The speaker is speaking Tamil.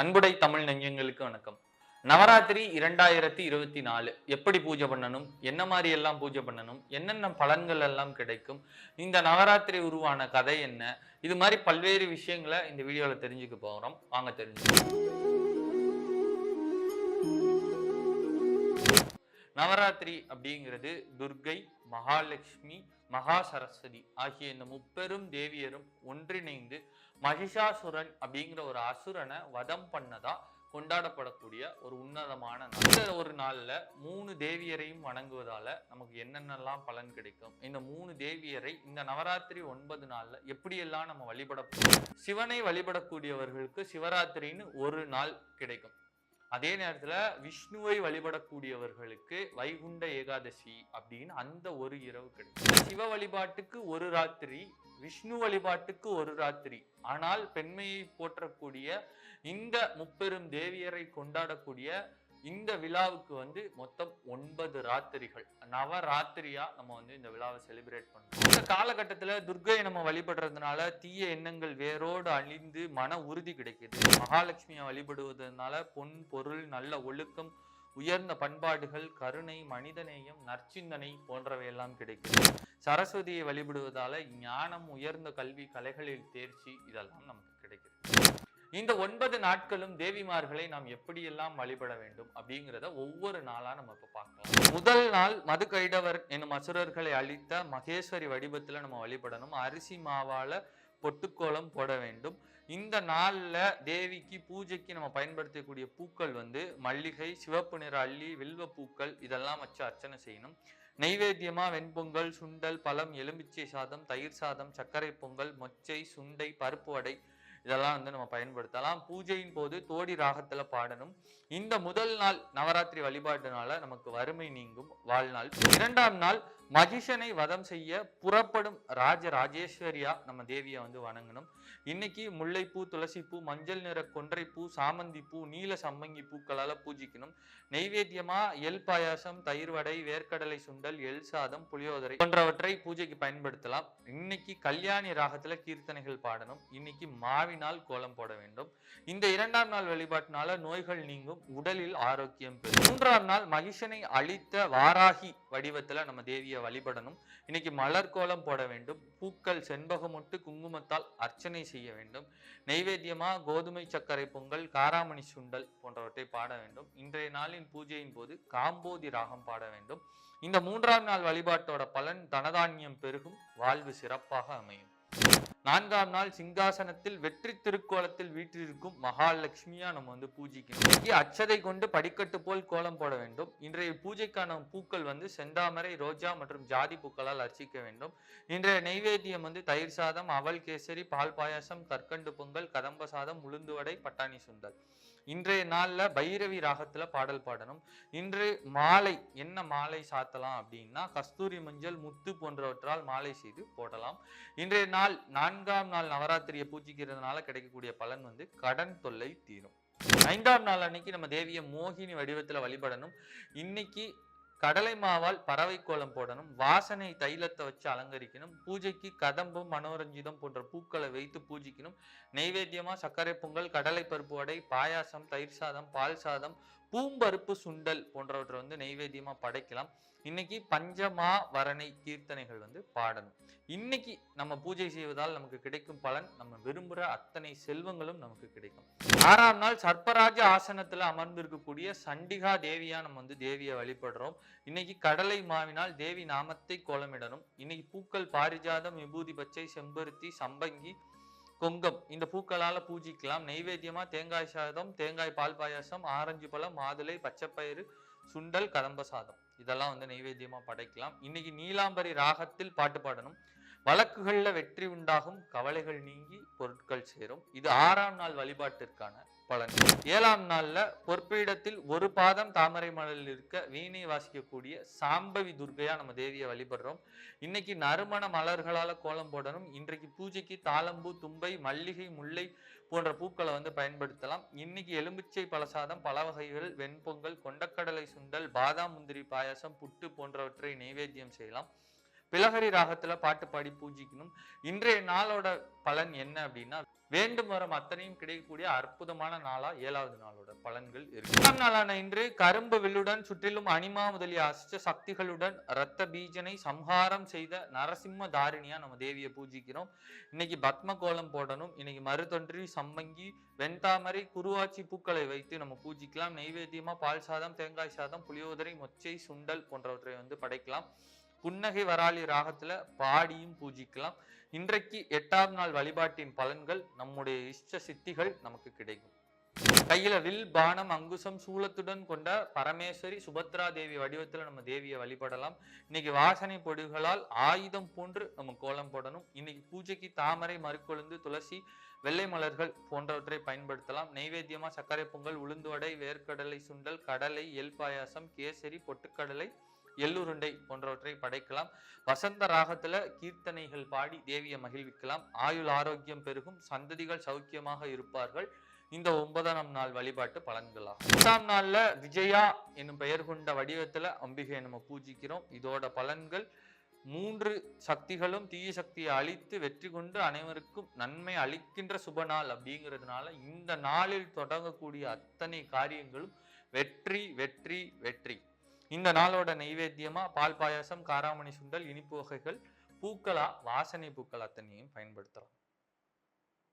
அன்புடை தமிழ் நெஞ்சங்களுக்கு வணக்கம். நவராத்திரி இரண்டாயிரத்தி இருபத்தி நாலு எப்படி பூஜை பண்ணணும்? என்ன மாதிரி எல்லாம் பூஜை பண்ணணும்? என்னென்ன பலன்கள் எல்லாம் கிடைக்கும்? இந்த நவராத்திரி உருவான கதை என்ன? இது மாதிரி பல்வேறு விஷயங்களை இந்த வீடியோவில் தெரிஞ்சுக்க போகிறோம் வாங்க தெரிஞ்சுக்கலாம். நவராத்திரி அப்படிங்கிறது துர்கை மகாலட்சுமி மகா சரஸ்வதி ஆகிய இந்த முப்பெரும் தேவியரும் ஒன்றிணைந்து மகிஷாசுரன் அப்படிங்கிற ஒரு அசுரனை வதம் பண்ணதா கொண்டாடப்படக்கூடிய ஒரு உன்னதமான நாள். இந்த ஒரு நாளில் மூணு தேவியரையும் வணங்குவதால நமக்கு என்னென்னலாம் பலன் கிடைக்கும்? இந்த மூணு தேவியரை இந்த நவராத்திரி ஒன்பது நாளில் எப்படியெல்லாம் நம்ம வழிபட சிவனை வழிபடக்கூடியவர்களுக்கு சிவராத்திரின்னு ஒரு நாள் கிடைக்கும். அதே நேரத்துல விஷ்ணுவை வழிபடக்கூடியவர்களுக்கு வைகுண்ட ஏகாதசி அப்படின்னு அந்த ஒரு இரவு கிடைக்கும். சிவ வழிபாட்டுக்கு ஒரு ராத்திரி விஷ்ணு வழிபாட்டுக்கு ஒரு ராத்திரி. ஆனால் பெண்மையை போற்றக்கூடிய இந்த முப்பெரும் தேவியரை கொண்டாடக்கூடிய இந்த விழாவுக்கு வந்து மொத்தம் ஒன்பது ராத்திரிகள். நவராத்திரியா நம்ம வந்து இந்த விழாவை செலிப்ரேட் பண்றோம். இந்த காலகட்டத்தில் துர்கையை நம்ம வழிபடுறதுனால தீய எண்ணங்கள் வேரோடு அழிந்து மன உறுதி கிடைக்கிது. மகாலட்சுமியை வழிபடுவதனால பொன் பொருள் நல்ல ஒழுக்கம் உயர்ந்த பண்பாடுகள் கருணை மனிதநேயம் நற்சிந்தனை போன்றவையெல்லாம் கிடைக்குது. சரஸ்வதியை வழிபடுவதால ஞானம் உயர்ந்த கல்வி கலைகளில் தேர்ச்சி இதெல்லாம் நமக்கு கிடைக்குது. இந்த ஒன்பது நாட்களும் தேவிமார்களை நாம் எப்படியெல்லாம் வழிபட வேண்டும் அப்படிங்கிறத ஒவ்வொரு நாளா நம்ம இப்போ பார்க்கலாம். முதல் நாள் மது கைடவர் என்னும் அசுரர்களை அழித்த மகேஸ்வரி வடிவத்தில் நம்ம வழிபடணும். அரிசி மாவால பொட்டுக்கோலம் போட வேண்டும். இந்த நாளில் தேவிக்கு பூஜைக்கு நம்ம பயன்படுத்தக்கூடிய பூக்கள் வந்து மல்லிகை சிவப்பு நிற அள்ளி வில்வ பூக்கள் இதெல்லாம் வச்சு அர்ச்சனை செய்யணும். நெய்வேத்தியமாக வெண்பொங்கல் சுண்டல் பழம் எலுமிச்சை சாதம் தயிர் சாதம் சர்க்கரை பொங்கல் மொச்சை சுண்டை பருப்பு வடை இதெல்லாம் வந்து நம்ம பயன்படுத்தலாம். பூஜையின் போது தோடி ராகத்துல பாடணும். இந்த முதல் நாள் நவராத்திரி வழிபாட்டுனால நமக்கு வறுமை நீங்கும். வாழ்நாள். இரண்டாம் நாள் மகிஷனை வதம் செய்ய புறப்படும் ராஜ ராஜேஸ்வரியா நம்ம தேவியை வந்து வணங்கணும். இன்னைக்கு முல்லைப்பூ துளசிப்பூ மஞ்சள் நிற கொன்றைப்பூ சாமந்தி பூ நீல சம்மங்கி பூக்களால பூஜிக்கணும். நெய்வேத்தியமா எல் பாயாசம் தயிர் வடை வேர்க்கடலை சுண்டல் எல் சாதம் புளியோதரை போன்றவற்றை பூஜைக்கு பயன்படுத்தலாம். இன்னைக்கு கல்யாணி ராகத்துல கீர்த்தனைகள் பாடணும். இன்னைக்கு மாவி மாவினால் கோலம் போட வேண்டும். இந்த இரண்டாம் நாள் வழிபாட்டினால நோய்கள் நீங்கும் உடலில் ஆரோக்கியம் பெறும். மூன்றாம் நாள் மகிஷனை அழித்த வாராகி வடிவத்துல நம்ம தேவியை வழிபடணும். இன்னைக்கு மலர் கோலம் போட வேண்டும். பூக்கள் செண்பகமுட்டு குங்குமத்தால் அர்ச்சனை செய்ய வேண்டும். நெய்வேத்தியமா கோதுமை சர்க்கரை பொங்கல் காராமணி சுண்டல் போன்றவற்றை பாட வேண்டும். இன்றைய நாளின் பூஜையின் போது காம்போதி ராகம் பாட வேண்டும். இந்த மூன்றாம் நாள் வழிபாட்டோட பலன் தனதானியம் பெருகும். வாழ்வு சிறப்பாக அமையும். நான்காம் நாள் சிங்காசனத்தில் வெற்றி திருக்கோலத்தில் வீற்றிருக்கும் மகாலட்சுமியா நம்ம வந்து பூஜிக்கணும். இன்னைக்கு அச்சதை கொண்டு படிக்கட்டு போல் கோலம் போட வேண்டும். இன்றைய பூஜைக்கான பூக்கள் வந்து செந்தாமரை ரோஜா மற்றும் ஜாதி பூக்களால் அர்ச்சிக்க வேண்டும். இன்றைய நெய்வேத்தியம் வந்து தயிர் சாதம் அவல் கேசரி பால் பாயாசம் கற்கண்டு பொங்கல் கதம்ப சாதம் உளுந்து வடை பட்டாணி சுண்டல். இன்றைய நாள்ல பைரவி ராகத்துல பாடல் பாடணும். இன்று மாலை என்ன மாலை சாத்தலாம் அப்படின்னா கஸ்தூரி மஞ்சள் முத்து போன்றவற்றால் மாலை செய்து போடலாம். இன்றைய நாள் நான் நான்காம் நாள் நவராத்திரியை பூஜிக்கிறதுனால கிடைக்கக்கூடிய பலன் வந்து கடன் தொல்லை தீரும். ஐந்தாம் நாள் அன்னைக்கு நம்ம தேவியை மோகினி வடிவத்துல வழிபடணும். இன்னைக்கு கடலை மாவால் பறவை கோலம் போடணும். வாசனை தைலத்தை வச்சு அலங்கரிக்கணும். பூஜைக்கு கதம்பம் மனோரஞ்சிதம் போன்ற பூக்களை வைத்து பூஜிக்கணும். நெய்வேத்தியமா சர்க்கரை பொங்கல் கடலை பருப்பு வடை பாயாசம் தயிர் சாதம் பால் சாதம் பூம்பருப்பு சுண்டல் போன்றவற்றை வந்து நெய்வேத்தியமாக படைக்கலாம். இன்னைக்கு பஞ்சமா வரணை கீர்த்தனைகள் வந்து பாடணும். இன்னைக்கு நம்ம பூஜை செய்வதால் நமக்கு கிடைக்கும் பலன் நம்ம விரும்புகிற அத்தனை செல்வங்களும் நமக்கு கிடைக்கும். ஆறாம் நாள் சர்ப்பராஜ ஆசனத்துல அமர்ந்திருக்கக்கூடிய சண்டிகா தேவியா நம்ம வந்து தேவியை வழிபடுறோம். இன்னைக்கு கடலை மாவினால் தேவி நாமத்தை கோலமிடணும். இன்னைக்கு பூக்கள் பாரிஜாதம் விபூதி பச்சை செம்பருத்தி சம்பங்கி கொங்கம். இந்த பூக்களால பூஜிக்கலாம். நெய்வேத்தியமா? தேங்காய் சாதம் தேங்காய் பால் பாயாசம் ஆரஞ்சு பழம் மாதுளை பச்சைப்பயிறு சுண்டல் கதம்ப சாதம். இதெல்லாம் வந்து நெய்வேத்தியமா படைக்கலாம். இன்னைக்கு நீலாம்பரி ராகத்தில் பாட்டு பாடணும். வழக்குகளில் வெற்றி உண்டாகும் கவலைகள் நீங்கி பொருட்கள் சேரும். இது ஆறாம் நாள் வழிபாட்டிற்கான பலன். ஏழாம் நாள்ல பொற்பீடத்தில் ஒரு பாதம் தாமரை மலரில் இருக்க வீணை வாசிக்கக்கூடிய சாம்பவி துர்கையா நம்ம தேவியை வழிபடுறோம். இன்னைக்கு நறுமண மலர்களால் கோலம் போடணும். இன்றைக்கு பூஜைக்கு தாளம்பூ தும்பை மல்லிகை முல்லை போன்ற பூக்களை வந்து பயன்படுத்தலாம். இன்னைக்கு எலுமிச்சை பழசாதம் பல வகைகள் வெண்பொங்கல் கொண்டக்கடலை சுண்டல் பாதாம் முந்திரி பாயாசம் புட்டு போன்றவற்றை நைவேத்தியம் செய்யலாம். பிலகரி ராகத்துல பாட்டு பாடி பூஜிக்கணும். இன்றைய நாளோட பலன் என்ன அப்படின்னா வேண்டும் வரம் அத்தனையும் கிடைக்கக்கூடிய அற்புதமான நாளா ஏழாவது நாளோட பலன்கள் இருக்கு. நாளான இன்று கரும்பு வில்லுடன் சுற்றிலும் அனிமா முதலிய அஷ்ட சக்திகளுடன் இரத்த பீஜனை சம்ஹாரம் செய்த நரசிம்ம தாரிணியா நம்ம தேவியை பூஜிக்கிறோம். இன்னைக்கு பத்ம கோலம் போடணும். இன்னைக்கு மருதொன்றி சம்மங்கி வெண்தாமரை குருவாச்சி பூக்களை வைத்து நம்ம பூஜிக்கலாம். நெய்வேத்தியமா பால் சாதம் தேங்காய் சாதம் புளியோதரை மொச்சை சுண்டல் போன்றவற்றை வந்து படைக்கலாம். புன்னகை வராளி ராகத்துல பாடியும் பூஜிக்கலாம். இன்றைக்கு எட்டாம் நாள் வழிபாட்டின் பலன்கள் நம்முடைய இஷ்ட சித்திகள் நமக்கு கிடைக்கும். கையில வில் பானம் அங்குசம் சூலத்துடன் கொண்ட பரமேஸ்வரி சுபத்ரா தேவி வடிவத்துல நம்ம தேவியை வழிபடலாம். இன்னைக்கு வாசனை பொடிகளால் ஆயுதம் போன்று நம்ம கோலம் போடணும். இன்னைக்கு பூஜைக்கு தாமரை மறுக்கொழுந்து துளசி வெள்ளை மலர்கள் போன்றவற்றை பயன்படுத்தலாம். நெய்வேத்தியமா சர்க்கரை பொங்கல் உளுந்து வடை வேர்க்கடலை சுண்டல் கடலை எல் பாயாசம் கேசரி பொட்டுக்கடலை எள்ளுருண்டை போன்றவற்றை படைக்கலாம். வசந்த ராகத்துல கீர்த்தனைகள் பாடி தேவியை மகிழ்விக்கலாம். ஆயுள் ஆரோக்கியம் பெருகும். சந்ததிகள் சௌக்கியமாக இருப்பார்கள். இந்த ஒன்பதாம் நாள் வழிபாட்டு பலன்களாகும். பத்தாம் நாள்ல விஜயா என்னும் பெயர் கொண்ட வடிவத்துல அம்பிகையை நம்ம பூஜிக்கிறோம். இதோட பலன்கள் மூன்று சக்திகளும் தீய சக்தியை அழித்து வெற்றி கொண்டு அனைவருக்கும் நன்மை அளிக்கின்ற சுப நாள் அப்படிங்கிறதுனால இந்த நாளில் தொடங்கக்கூடிய அத்தனை காரியங்களும் வெற்றி வெற்றி வெற்றி. இந்த நாளோட நைவேத்தியமாக பால் பாயாசம் காராமணி சுண்டல் இனிப்பு வகைகள் பூக்களா வாசனை பூக்கள் அத்தனையும் பயன்படுத்துகிறோம்